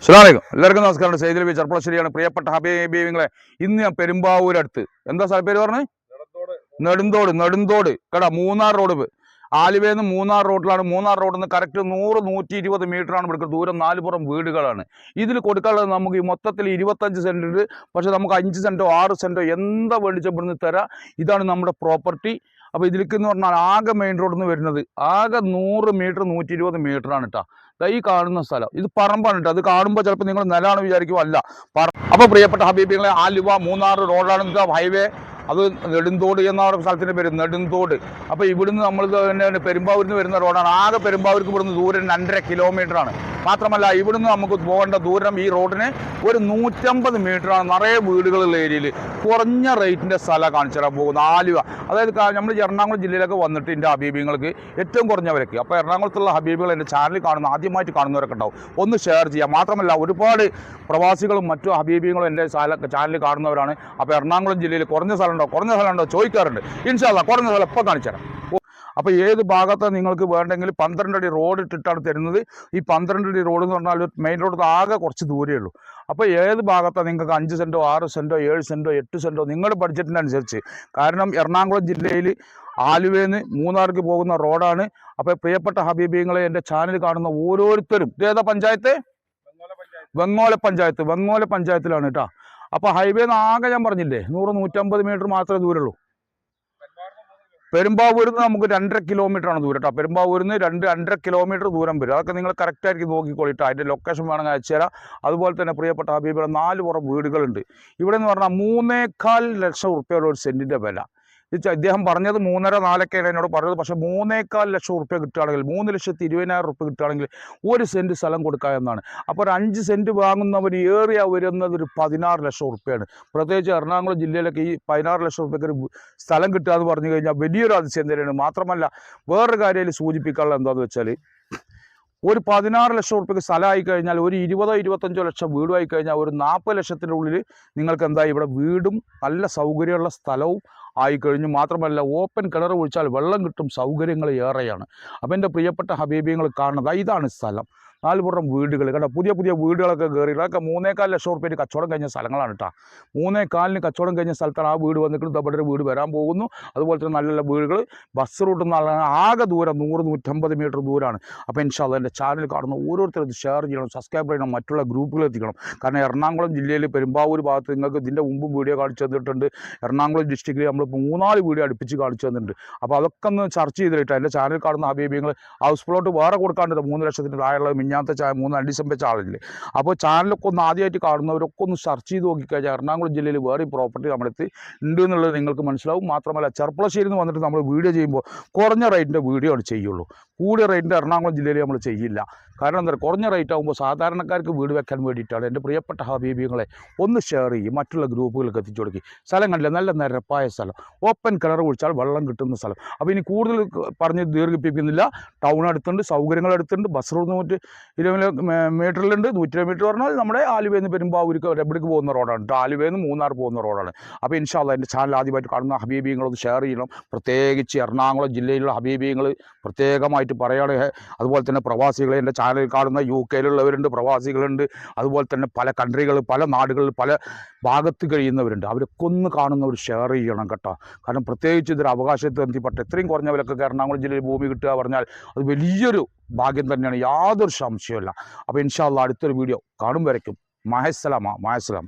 അസ്സലാമലൈക്കും. എല്ലാവർക്കും നമസ്കാരം. സൈദിൽ ബി ചെർപ്പളശ്ശേരിയാണ്. പ്രിയപ്പെട്ട ഹബീബിങ്ങളെ ഇന്ന് ഞാൻ പെരുമ്പാവൂരടുത്ത്. എന്താ സ്ഥല പേര് പറഞ്ഞു? നെടുന്തോട്. നെടുന്തോട് കേടാ മൂന്നാർ റോഡ്. നിന്ന് മൂന്നാർ റോഡിലാണ് മൂന്നാർ റോഡിൽ നിന്ന് കറക്റ്റ് നൂറ് നൂറ്റി ഇരുപത് ആണ് ഇവിടെ ദൂരം. നാലുപുറം വീടുകളാണ്. ഇതിൽ കൊടുക്കാനുള്ളത് നമുക്ക് ഈ മൊത്തത്തിൽ ഇരുപത്തഞ്ച് സെന്റ് ഉണ്ട്. പക്ഷേ നമുക്ക് അഞ്ച് സെന്റോ ആറ് സെന്റോ എന്താ വേണ്ടിച്ച ഇവിടുന്ന് തരാം? ഇതാണ് നമ്മുടെ പ്രോപ്പർട്ടി. അപ്പോൾ ഇതിലേക്ക് എന്ന് പറഞ്ഞാൽ ആകെ മെയിൻ റോഡിൽ നിന്ന് വരുന്നത് ആകെ നൂറ് മീറ്റർ നൂറ്റി ഇരുപത് മീറ്ററാണ് കേട്ടോ ഈ കാണുന്ന സ്ഥലം. ഇത് പറമ്പാണ് കേട്ടോ അത് കാണുമ്പോൾ ചിലപ്പോൾ നിങ്ങൾ നിലമാണ് വിചാരിക്കും അല്ല. പറ അപ്പോൾ പ്രിയപ്പെട്ട ഹബീബികളെ ആലുവ മൂന്നാർ റോഡാണ് ഇത്. ഹൈവേ അത് നെടുന്തോട് എന്ന സ്ഥലത്തിന്റെ പേര്. നെടുന്തോട് അപ്പോൾ ഇവിടുന്ന് നമ്മൾ പെരുമ്പാവൂരിൽ നിന്ന് വരുന്ന റോഡാണ്. ആകെ പെരുമ്പാവൂർക്ക് ഇവിടുന്ന് ദൂരം രണ്ടര കിലോമീറ്ററാണ് മാത്രമല്ല ഇവിടുന്ന് നമുക്ക് പോകേണ്ട ദൂരം ഈ റോഡിന് ഒരു നൂറ്റമ്പത് മീറ്ററാണ്. നിറയെ വീടുകളുള്ള ഏരിയയിൽ കുറഞ്ഞ റേറ്റിന്റെ സ്ഥലം കാണിച്ചു തരാൻ പോകുന്നത്. ആലുവ. അതായത് നമ്മൾ എറണാകുളം ജില്ലയിലൊക്കെ വന്നിട്ട് എന്റെ ഹബീബികൾക്ക് ഏറ്റവും കുറഞ്ഞ വിലക്ക് അപ്പോൾ എറണാകുളത്തുള്ള ഹബീബികൾ എന്റെ ചാനൽ കാണുന്ന ആദ്യമായിട്ട് കാണുന്നവരൊക്കെ ഉണ്ടാവും. ഒന്ന് ഷെയർ ചെയ്യാം. മാത്രമല്ല ഒരുപാട് പ്രവാസികളും മറ്റു ഹബീബികളും എന്റെ ചാനൽ കാണുന്നവരാണ്. അപ്പോൾ എറണാകുളം ജില്ലയിൽ കുറഞ്ഞ സ്ഥലമുണ്ടോ? കുറഞ്ഞ സ്ഥലമുണ്ടോ? ചോദിക്കാറുണ്ട്. ഇൻഷാല്ല കുറഞ്ഞ സ്ഥലം ഇപ്പോൾ കാണിച്ചു തരാം. അപ്പോൾ ഏത് ഭാഗത്ത് നിങ്ങൾക്ക് വേണ്ടെങ്കിൽ പന്ത്രണ്ട് അടി റോഡ് ഇട്ടിട്ടാണ് തരുന്നത്. ഈ പന്ത്രണ്ട് അടി റോഡ് എന്ന് പറഞ്ഞാൽ മെയിൻ റോഡ് ആകെ കുറച്ച് ദൂരമേ ഉള്ളൂ. അപ്പോൾ ഏത് ഭാഗത്താണ് നിങ്ങൾക്ക് അഞ്ച് സെന്റോ ആറ് സെന്റോ ഏഴ് സെന്റോ എട്ട് സെന്റോ നിങ്ങളുടെ ബഡ്ജറ്റിനനുസരിച്ച് കാരണം എറണാകുളം ജില്ലയിൽ ആലുവേന്ന് മൂന്നാർക്ക് പോകുന്ന റോഡാണ് അപ്പോൾ പ്രിയപ്പെട്ട ഹബീബിങ്ങളെ എന്റെ ചാനൽ കാണുന്ന ഓരോരുത്തരും ഇതേതാ പഞ്ചായത്ത്? വെങ്ങോല പഞ്ചായത്ത്. വെങ്ങോല പഞ്ചായത്തിലാണ് കേട്ടോ. അപ്പോൾ ഹൈവേ ആകെ ഞാൻ പറഞ്ഞില്ലേ നൂറ് നൂറ്റമ്പത് മീറ്റർ മാത്രമേ ദൂരമുള്ളൂ പെരുമ്പാവൂരിൽ നിന്ന് നമുക്ക് രണ്ടര കിലോമീറ്റർ ആണ് ദൂരം കേട്ടോ പെരുമ്പാവൂരിൽ നിന്ന് രണ്ട് രണ്ടര കിലോമീറ്റർ ദൂരം വരും. അതൊക്കെ നിങ്ങൾ കറക്റ്റായിരിക്കും നോക്കിക്കോളിട്ടോ അതിന്റെ ലൊക്കേഷൻ വേണമെങ്കിൽ അയച്ചു തരാം അതുപോലെ തന്നെ പ്രിയപ്പെട്ട ഹബീബിയുടെ നാല് പുറം വീടുകളുണ്ട്. ഇവിടെ എന്ന് പറഞ്ഞാൽ മൂന്നേക്കാൽ ലക്ഷം റുപ്യയുടെ ഒരു സെന്റിന്റെ വില. ഇത് അദ്ദേഹം പറഞ്ഞത് മൂന്നര നാലൊക്കെയാണ് എന്നോട് പറഞ്ഞത്. പക്ഷേ മൂന്നേക്കാൽ ലക്ഷം റുപ്യ കിട്ടുകയാണെങ്കിൽ മൂന്ന് ലക്ഷത്തി ഇരുപതിനായിരം റുപ്യ കിട്ടുകയാണെങ്കിൽ ഒരു സെന്റ് സ്ഥലം കൊടുക്കുക എന്നാണ്. അപ്പോൾ ഒരു അഞ്ച് സെന്റ് വാങ്ങുന്നവർ ഏറിയ വരുന്നത് ഒരു പതിനാറ് ലക്ഷം റുപ്യയാണ് പ്രത്യേകിച്ച് എറണാകുളം ജില്ലയിലൊക്കെ ഈ പതിനാറ് ലക്ഷം റുപ്യക്ക് ഒരു സ്ഥലം കിട്ടുക എന്ന് പറഞ്ഞു കഴിഞ്ഞാൽ വലിയൊരു അതിശയം തന്നെയാണ്. മാത്രമല്ല വേറൊരു കാര്യം സൂചിപ്പിക്കാനുള്ള എന്താണെന്ന് വെച്ചാൽ ഒരു പതിനാറ് ലക്ഷം റുപ്യക്ക് സ്ഥലമായി കഴിഞ്ഞാൽ ഒരു ഇരുപതോ ഇരുപത്തഞ്ചോ ലക്ഷം വീടുമായി കഴിഞ്ഞാൽ ഒരു നാൽപ്പത് ലക്ഷത്തിന്റെ ഉള്ളിൽ നിങ്ങൾക്ക് എന്താ ഇവിടെ വീടും നല്ല സൗകര്യമുള്ള സ്ഥലവും ആയിക്കഴിഞ്ഞു മാത്രമല്ല ഓപ്പൺ കിണർ ഒഴിച്ചാൽ വെള്ളം കിട്ടും സൗകര്യങ്ങൾ ഏറെയാണ്. അപ്പം എന്റെ പ്രിയപ്പെട്ട ഹബീബിയങ്ങൾ കാണുന്നത് ഇതാണ് സ്ഥലം. നാലുപുറം വീടുകൾ. കേട്ടോ പുതിയ പുതിയ വീടുകളൊക്കെ കയറി അതൊക്കെ മൂന്നേക്കാൽ ലക്ഷം റുപ്യയിൽ കച്ചവടം കഴിഞ്ഞ സ്ഥലങ്ങളാണ് കേട്ടോ. മൂന്നേക്കാലിന് കച്ചവടം കഴിഞ്ഞ സ്ഥലത്താണ് ആ വീട് വന്നിട്ട് ഇവിടെ വീട് വരാൻ പോകുന്നു. അതുപോലെ തന്നെ നല്ല നല്ല വീടുകൾ. ബസ് റൂട്ടിൽ നിന്നുള്ള ആകെ ദൂരം നൂറ് നൂറ്റമ്പത് മീറ്റർ ദൂരമാണ്. അപ്പോൾ ഇൻഷാല്ല എന്റെ ചാനൽ കാണുന്ന ഓരോരുത്തരും ഷെയർ ചെയ്യണം സബ്സ്ക്രൈബ് ചെയ്യണം മറ്റുള്ള ഗ്രൂപ്പുകൾ എത്തിക്കണം. കാരണം എറണാകുളം ജില്ലയിൽ പെരുമ്പാവൂർ ഭാഗത്ത് നിങ്ങൾക്ക് ഇതിന്റെ മുമ്പും വീഡിയോ കാണിച്ചു തന്നിട്ടുണ്ട്. എറണാകുളം ഡിസ്ട്രിക്റ്റിൽ നമ്മൾ മൂന്നാൽ വീഡിയോ അടുപ്പിച്ച് കാണിച്ചു തന്നിട്ടുണ്ട്. അപ്പോൾ അതൊക്കെ ഒന്ന് ചർച്ച ചെയ്തിട്ട് എന്റെ ചാനൽ കാണുന്ന ഹബീബിങ്ങൾ ഹൗസ് പ്ലോട്ട് വേറെ കൊടുക്കാണ്ട് മൂന്ന് ലക്ഷത്തിന് താഴെയുള്ള മിഞ്ഞാത്ത ചായ മൂന്ന് അടി ചാനലിൽ അപ്പോൾ ചാനലൊക്കെ ഒന്ന് ആദ്യമായിട്ട് കാണുന്നവരൊക്കെ ഒന്ന് സെർച്ച് ചെയ്ത് നോക്കിക്കഴിഞ്ഞാൽ എറണാകുളം ജില്ലയിൽ വേറെ പ്രോപ്പർട്ടി നമ്മളെത്തി ഉണ്ട് എന്നുള്ളത് നിങ്ങൾക്ക് മനസ്സിലാവും. മാത്രമല്ല ചെർപ്പളശ്ശേരി വന്നിട്ട് നമ്മൾ വീഡിയോ ചെയ്യുമ്പോൾ കുറഞ്ഞ റേറ്റിന്റെ വീഡിയോ ആണ് ചെയ്യുള്ളൂ. കൂടിയ റേറ്റിന്റെ എറണാകുളം ജില്ലയിൽ നമ്മൾ ചെയ്യില്ല. കാരണം എന്താ കുറഞ്ഞ റേറ്റ് ആകുമ്പോൾ സാധാരണക്കാർക്ക് വീട് വെക്കാൻ വേണ്ടിയിട്ടാണ് എന്റെ പ്രിയപ്പെട്ട ഹബീബികളെ ഒന്ന് ഷെയർ ചെയ്യും മറ്റുള്ള ഗ്രൂപ്പുകൾക്ക് എത്തിച്ചു കൊടുക്കുക സ്ഥലം കണ്ടില്ല? നല്ല നിരപ്പായ സ്ഥലം. ഓപ്പൺ കിണർ കുഴിച്ചാൽ വെള്ളം കിട്ടുന്ന സ്ഥലം. അപ്പോൾ ഇനി കൂടുതൽ പറഞ്ഞ് ദീർഘിപ്പിക്കുന്നില്ല. ടൗൺ അടുത്തുണ്ട് സൗകര്യങ്ങൾ അടുത്തുണ്ട്. ബസ് റോഡ് നൂറ്റി ഇരുപത് മീറ്ററിലുണ്ട്. നൂറ്റി മീറ്റർ പറഞ്ഞാൽ നമ്മുടെ ആലുവയിൽ നിന്ന് പെരുമ്പാവൂർക്ക് എവിടേക്ക് പോകുന്ന റോഡാണ് കേട്ടോ എന്ന് മൂന്നാർ പോകുന്ന റോഡാണ് അപ്പോൾ ഇൻഷാല്ല എന്റെ ചാനൽ ആദ്യമായിട്ട് കാണുന്ന ഹബീബികളൊന്ന് ഷെയർ ചെയ്യണം. പ്രത്യേകിച്ച് എറണാകുളം ജില്ലയിലുള്ള ഹബീബികൾ പ്രത്യേകമായിട്ട് പറയുകയാണ് അതുപോലെ തന്നെ പ്രവാസികളെ എന്റെ ചാനലിൽ കാണുന്ന യു കെയിലുള്ളവരുണ്ട് പ്രവാസികളുണ്ട്. അതുപോലെ തന്നെ പല കൺട്രികൾ പല നാടുകളിൽ പല ഭാഗത്ത് കഴിയുന്നവരുണ്ട്. അവരൊക്കെ ഒന്ന് കാണുന്നവർ ഷെയർ ചെയ്യണം കേട്ടോ. കാരണം പ്രത്യേകിച്ച് ഇതൊരു അവകാശത്തെ ബന്ധപ്പെട്ട ഇത്രയും കുറഞ്ഞ വിലക്കൊക്കെ എറണാകുളം ജില്ലയിൽ ഭൂമി കിട്ടുക പറഞ്ഞാൽ അത് വലിയൊരു ഭാഗ്യം തന്നെയാണ്. യാതൊരു സംശയമില്ല അപ്പോൾ ഇൻഷാല്ല അടുത്തൊരു വീഡിയോ കാണും വരയ്ക്കും. മഹസ്സലാമ മഹസ്സലാമ